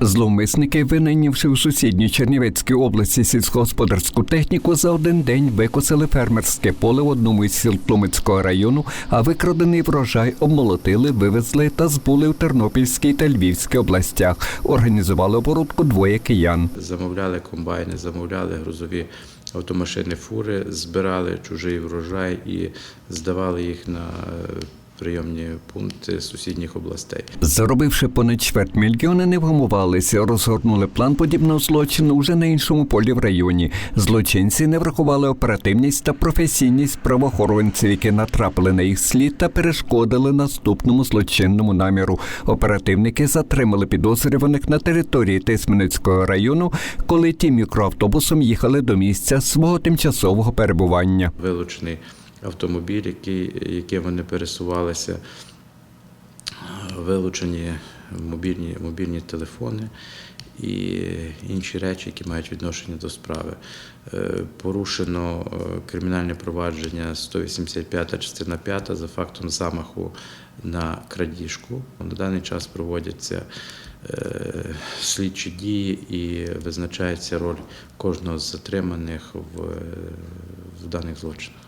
Зловмисники, винайнявши у сусідній Чернівецькій області сільськогосподарську техніку, за один день викосили фермерське поле в одному із сіл Тлумацького району, а викрадений врожай обмолотили, вивезли та збули в Тернопільській та Львівській областях. Організували оборудку двоє киян. Замовляли комбайни, замовляли грузові автомашини, фури, збирали чужий врожай і здавали їх на е, прийомні пункти сусідніх областей. Заробивши понад чверть мільйона, не вгамувалися, розгорнули план подібного злочину уже на іншому полі в районі. Злочинці не врахували оперативність та професійність правоохоронців, які натрапили на їх слід та перешкодили наступному злочинному наміру. Оперативники затримали підозрюваних на території Тисменецького району, коли ті мікроавтобусом їхали до місця свого тимчасового перебування. Вилучений автомобіль, який, яким вони пересувалися, вилучені мобільні, мобільні телефони і інші речі, які мають відношення до справи. Е, Порушено е, кримінальне провадження 185 частина 5 за фактом замаху на крадіжку. На даний час проводяться е, слідчі дії і визначається роль кожного з затриманих в, в даних злочинах.